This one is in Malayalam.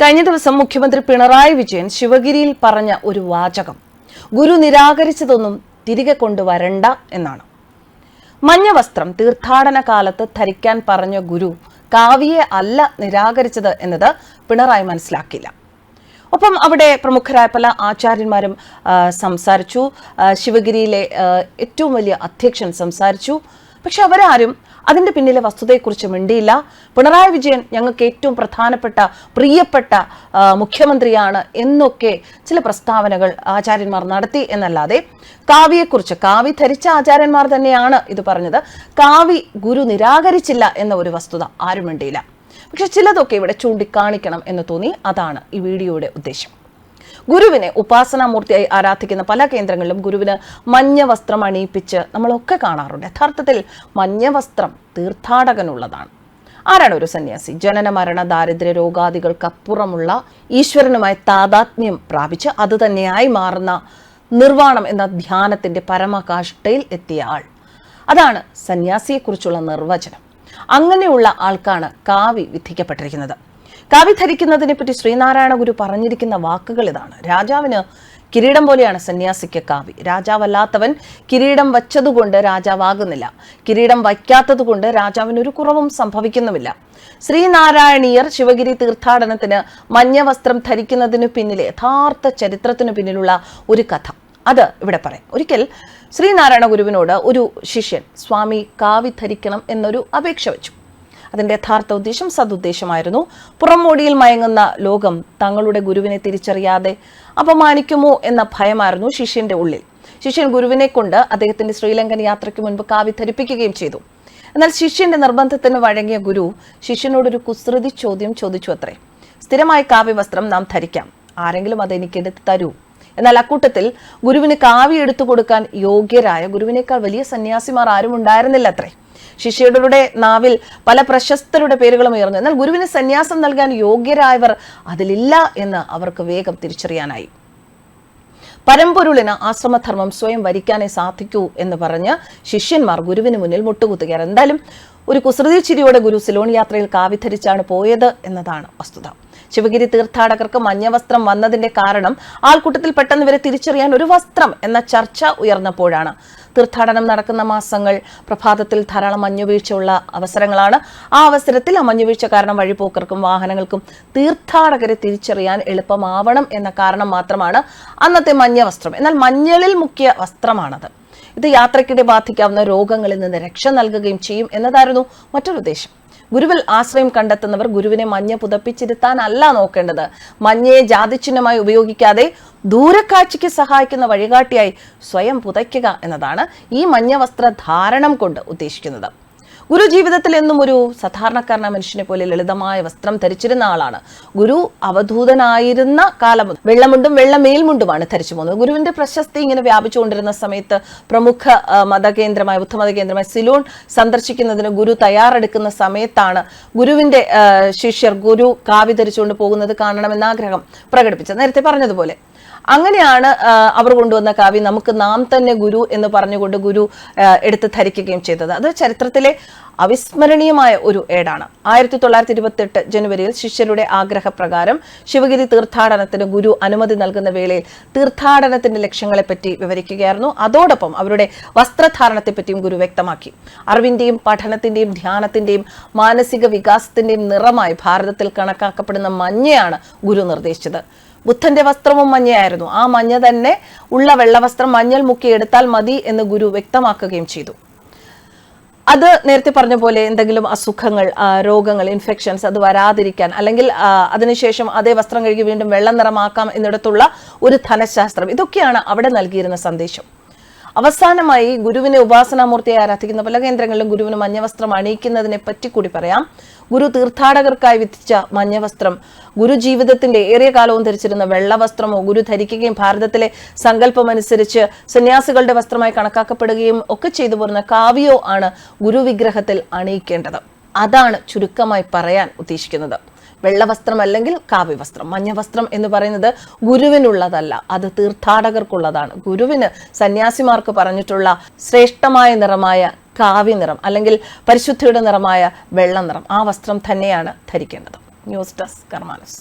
കഴിഞ്ഞ ദിവസം മുഖ്യമന്ത്രി പിണറായി വിജയൻ ശിവഗിരിയിൽ പറഞ്ഞ ഒരു വാചകം. ഗുരു നിരാകരിച്ചതൊന്നും തിരികെ കൊണ്ടുവരണ്ട എന്നാണ്. മഞ്ഞ വസ്ത്രം തീർത്ഥാടന കാലത്ത് ധരിക്കാൻ പറഞ്ഞ ഗുരു കാവ്യെ അല്ല നിരാകരിച്ചത് എന്നത് പിണറായി മനസ്സിലാക്കിയില്ല. ഒപ്പം അവിടെ പ്രമുഖരായ പല ആചാര്യന്മാരും സംസാരിച്ചു. ശിവഗിരിയിലെ ഏറ്റവും വലിയ അധ്യക്ഷൻ സംസാരിച്ചു. പക്ഷെ അവരാരും അതിന്റെ പിന്നിലെ വസ്തുതയെക്കുറിച്ച് മിണ്ടിയില്ല. പിണറായി വിജയൻ ഞങ്ങൾക്ക് ഏറ്റവും പ്രധാനപ്പെട്ട പ്രിയപ്പെട്ട മുഖ്യമന്ത്രിയാണ് എന്നൊക്കെ ചില പ്രസ്താവനകൾ ആചാര്യന്മാർ നടത്തി എന്നല്ലാതെ കാവ്യെക്കുറിച്ച് കാവി ധരിച്ച ആചാര്യന്മാർ തന്നെയാണ് ഇത് പറഞ്ഞത്. കാവി ഗുരു നിരാകരിച്ചില്ല എന്ന ഒരു വസ്തുത ആരും മിണ്ടിയില്ല. പക്ഷെ ചിലതൊക്കെ ഇവിടെ ചൂണ്ടിക്കാണിക്കണം എന്ന് തോന്നി. അതാണ് ഈ വീഡിയോയുടെ ഉദ്ദേശം. ഗുരുവിനെ ഉപാസനാമൂർത്തിയായി ആരാധിക്കുന്ന പല കേന്ദ്രങ്ങളിലും ഗുരുവിന് മഞ്ഞ വസ്ത്രം അണിയിപ്പിച്ച് നമ്മളൊക്കെ കാണാറുണ്ട്. യഥാർത്ഥത്തിൽ മഞ്ഞ വസ്ത്രം തീർത്ഥാടകനുള്ളതാണ്. ആരാണ് ഒരു സന്യാസി? ജനന മരണ ദാരിദ്ര്യ രോഗാദികൾക്കപ്പുറമുള്ള ഈശ്വരനുമായി താതാത്മ്യം പ്രാപിച്ച് അത് തന്നെയായി മാറുന്ന നിർവാണം എന്ന ധ്യാനത്തിന്റെ പരമകാഷ്ഠയിൽ എത്തിയ ആൾ. അതാണ് സന്യാസിയെക്കുറിച്ചുള്ള നിർവചനം. അങ്ങനെയുള്ള ആൾക്കാണ് കാവി വിധിക്കപ്പെട്ടിരിക്കുന്നത്. കാവി ധരിക്കുന്നതിനെ പറ്റി ശ്രീനാരായണ ഗുരു പറഞ്ഞിരിക്കുന്ന വാക്കുകൾ ഇതാണ്. രാജാവിന് കിരീടം പോലെയാണ് സന്യാസിക്ക് കാവി. രാജാവല്ലാത്തവൻ കിരീടം വച്ചതുകൊണ്ട് രാജാവാകുന്നില്ല. കിരീടം വയ്ക്കാത്തതുകൊണ്ട് രാജാവിന് ഒരു കുറവും സംഭവിക്കുന്നുമില്ല. ശ്രീനാരായണീയർ ശിവഗിരി തീർത്ഥാടനത്തിന് മഞ്ഞ വസ്ത്രം ധരിക്കുന്നതിന് പിന്നിലെ യഥാർത്ഥ ചരിത്രത്തിനു പിന്നിലുള്ള ഒരു കഥ. അത് ഇവിടെ പറയാം. ഒരിക്കൽ ശ്രീനാരായണ ഗുരുവിനോട് ഒരു ശിഷ്യൻ സ്വാമി കാവി ധരിക്കണം എന്നൊരു അപേക്ഷ വെച്ചു. അതിന്റെ യഥാർത്ഥ ഉദ്ദേശം സതുദ്ദേശമായിരുന്നു. പുറംമോടിയിൽ മയങ്ങുന്ന ലോകം തങ്ങളുടെ ഗുരുവിനെ തിരിച്ചറിയാതെ അപമാനിക്കുമോ എന്ന ഭയമായിരുന്നു ശിഷ്യന്റെ ഉള്ളിൽ. ശിഷ്യൻ ഗുരുവിനെ കൊണ്ട് അദ്ദേഹത്തിന്റെ ശ്രീലങ്കൻ യാത്രയ്ക്ക് മുൻപ് കാവി ധരിപ്പിക്കുകയും ചെയ്തു. എന്നാൽ ശിഷ്യന്റെ നിർബന്ധത്തിന് വഴങ്ങിയ ഗുരു ശിഷ്യനോടൊരു കുസൃതി ചോദ്യം ചോദിച്ചു അത്രേ. സ്ഥിരമായി കാവ്യ വസ്ത്രം നാം ധരിക്കാം. ആരെങ്കിലും അത് എനിക്ക് എടുത്ത് തരൂ. എന്നാൽ അക്കൂട്ടത്തിൽ ഗുരുവിന് കാവ്യ എടുത്തു കൊടുക്കാൻ യോഗ്യരായ ഗുരുവിനേക്കാൾ വലിയ സന്യാസിമാർ ആരും ഉണ്ടായിരുന്നില്ല അത്രേ. ശിഷ്യരുടെ നാവിൽ പല പ്രശസ്തരുടെ പേരുകളും ഉയർന്നു. എന്നാൽ ഗുരുവിന് സന്യാസം നൽകാൻ യോഗ്യരായവർ അതിലില്ല എന്ന് അവർക്ക് വേഗം തിരിച്ചറിയാനായി. പരമ്പൊരുളിന് ആശ്രമധർമ്മം സ്വയം വരിക്കാനേ സാധിക്കൂ എന്ന് പറഞ്ഞ് ശിഷ്യന്മാർ ഗുരുവിന് മുന്നിൽ മുട്ടുകുത്തുകയാണ്. എന്തായാലും ഒരു കുസൃതി ചിരിയോടെ ഗുരു സിലോൺ യാത്രയിൽ കാവിധരിച്ചാണ് പോയത് എന്നതാണ് വസ്തുത. ശിവഗിരി തീർത്ഥാടകർക്ക് മഞ്ഞ വസ്ത്രം വന്നതിന്റെ കാരണം ആൾക്കൂട്ടത്തിൽ പെട്ടെന്ന് ഇവരെ തിരിച്ചറിയാൻ ഒരു വസ്ത്രം എന്ന ചർച്ച ഉയർന്നപ്പോഴാണ്. തീർത്ഥാടനം നടക്കുന്ന മാസങ്ങൾ പ്രഭാതത്തിൽ ധാരാളം മഞ്ഞുവീഴ്ചയുള്ള അവസരങ്ങളാണ്. ആ അവസരത്തിൽ ആ മഞ്ഞുവീഴ്ച കാരണം വഴിപോക്കർക്കും വാഹനങ്ങൾക്കും തീർത്ഥാടകരെ തിരിച്ചറിയാൻ എളുപ്പമാവണം എന്ന കാരണം മാത്രമാണ് അന്നത്തെ മഞ്ഞ വസ്ത്രം എന്നാൽ മഞ്ഞളിൽ മുക്കിയ വസ്ത്രമാണത്. ഇത് യാത്രക്കിടെ ബാധിക്കാവുന്ന രോഗങ്ങളിൽ നിന്ന് രക്ഷ നൽകുകയും ചെയ്യും എന്നതായിരുന്നു മറ്റൊരു ഉദ്ദേശം. ഗുരുവിൽ ആശ്രയം കണ്ടെത്തുന്നവർ ഗുരുവിനെ മഞ്ഞ പുതപ്പിച്ചിരുത്താനല്ല നോക്കേണ്ടത്. മഞ്ഞയെ ജാതിചിഹ്നമായി ഉപയോഗിക്കാതെ ദൂരക്കാഴ്ചയ്ക്ക് സഹായിക്കുന്ന വഴികാട്ടിയായി സ്വയം പുതയ്ക്കുക എന്നതാണ് ഈ മഞ്ഞ വസ്ത്രധാരണം കൊണ്ട് ഉദ്ദേശിക്കുന്നത്. ഗുരു ജീവിതത്തിൽ എന്നും ഒരു സാധാരണക്കാരനായ മനുഷ്യനെ പോലെ ലളിതമായ വസ്ത്രം ധരിച്ചിരുന്ന ആളാണ്. ഗുരു അവധൂതനായിരുന്ന കാലം വെള്ളമുണ്ടും വെള്ളമേൽമുണ്ടുമാണ് ധരിച്ചു പോകുന്നത്. ഗുരുവിന്റെ പ്രശസ്തി ഇങ്ങനെ വ്യാപിച്ചുകൊണ്ടിരുന്ന സമയത്ത് പ്രമുഖ മതകേന്ദ്രമായ ബുദ്ധമത കേന്ദ്രമായ സിലോൺ സന്ദർശിക്കുന്നതിന് ഗുരു തയ്യാറെടുക്കുന്ന സമയത്താണ് ഗുരുവിന്റെ ശിഷ്യർ ഗുരു കാവി ധരിച്ചുകൊണ്ട് പോകുന്നത് കാണണമെന്ന ആഗ്രഹം പ്രകടിപ്പിച്ചത്. നേരത്തെ പറഞ്ഞതുപോലെ അങ്ങനെയാണ് അവർ കൊണ്ടുവന്ന കാവ്യം നമുക്ക് നാം തന്നെ ഗുരു എന്ന് പറഞ്ഞുകൊണ്ട് ഗുരു എടുത്ത് ധരിക്കുകയും ചെയ്തത്. അത് ചരിത്രത്തിലെ അവിസ്മരണീയമായ ഒരു ഏടാണ്. ആയിരത്തി തൊള്ളായിരത്തി ഇരുപത്തി എട്ട് ജനുവരിയിൽ ശിഷ്യരുടെ ആഗ്രഹപ്രകാരം ശിവഗിരി തീർത്ഥാടനത്തിന് ഗുരു അനുമതി നൽകുന്ന വേളയിൽ തീർത്ഥാടനത്തിന്റെ ലക്ഷ്യങ്ങളെപ്പറ്റി വിവരിക്കുകയായിരുന്നു. അതോടൊപ്പം അവരുടെ വസ്ത്രധാരണത്തെപ്പറ്റിയും ഗുരു വ്യക്തമാക്കി. അറിവിന്റെയും പഠനത്തിന്റെയും ധ്യാനത്തിന്റെയും മാനസിക വികാസത്തിന്റെയും നിറമായി ഭാരതത്തിൽ കണക്കാക്കപ്പെടുന്ന മഞ്ഞയാണ് ഗുരു നിർദ്ദേശിച്ചത്. ബുദ്ധന്റെ വസ്ത്രവും മഞ്ഞയായിരുന്നു. ആ മഞ്ഞ തന്നെ ഉള്ള വെള്ളവസ്ത്രം മഞ്ഞൾ മുക്കി എടുത്താൽ മതി എന്ന് ഗുരു വ്യക്തമാക്കുകയും ചെയ്തു. അത് നേരത്തെ പറഞ്ഞ പോലെ എന്തെങ്കിലും അസുഖങ്ങൾ രോഗങ്ങൾ ഇൻഫെക്ഷൻസ് അത് വരാതിരിക്കാൻ അല്ലെങ്കിൽ അതിനുശേഷം അതേ വസ്ത്രം കഴുകി വീണ്ടും വെള്ളം നിറമാക്കാം എന്നിടത്തുള്ള ഒരു ധനശാസ്ത്രം ഇതൊക്കെയാണ് അവിടെ നൽകിയിരുന്ന സന്ദേശം. അവസാനമായി ഗുരുവിനെ ഉപാസനാമൂർത്തിയായി ആരാധിക്കുന്ന പല കേന്ദ്രങ്ങളിലും ഗുരുവിന് മഞ്ഞവസ്ത്രം അണിയിക്കുന്നതിനെ പറ്റി കൂടി പറയാം. ഗുരു തീർത്ഥാടകർക്കായി വിധിച്ച മഞ്ഞവസ്ത്രം ഗുരു ജീവിതത്തിന്റെ ഏറിയ കാലവും ധരിച്ചിരുന്ന വെള്ളവസ്ത്രമോ ഗുരു ധരിക്കുകയും ഭാരതത്തിലെ സങ്കല്പമനുസരിച്ച് സന്യാസികളുടെ വസ്ത്രമായി കണക്കാക്കപ്പെടുകയും ഒക്കെ ചെയ്തു പോരുന്ന കാവ്യോ ആണ് ഗുരുവിഗ്രഹത്തിൽ അണിയിക്കേണ്ടത്. അതാണ് ചുരുക്കമായി പറയാൻ ഉദ്ദേശിക്കുന്നത്. വെള്ളവസ്ത്രം അല്ലെങ്കിൽ കാവ്യവസ്ത്രം. മഞ്ഞവസ്ത്രം എന്ന് പറയുന്നത് ഗുരുവിനുള്ളതല്ല അത് തീർത്ഥാടകർക്കുള്ളതാണ്. ഗുരുവിന് സന്യാസിമാർക്ക് പറഞ്ഞിട്ടുള്ള ശ്രേഷ്ഠമായ നിറമായ കാവ്യ നിറം അല്ലെങ്കിൽ പരിശുദ്ധിയുടെ നിറമായ വെള്ള നിറം ആ വസ്ത്രം തന്നെയാണ് ധരിക്കേണ്ടത്. News desk Karma news.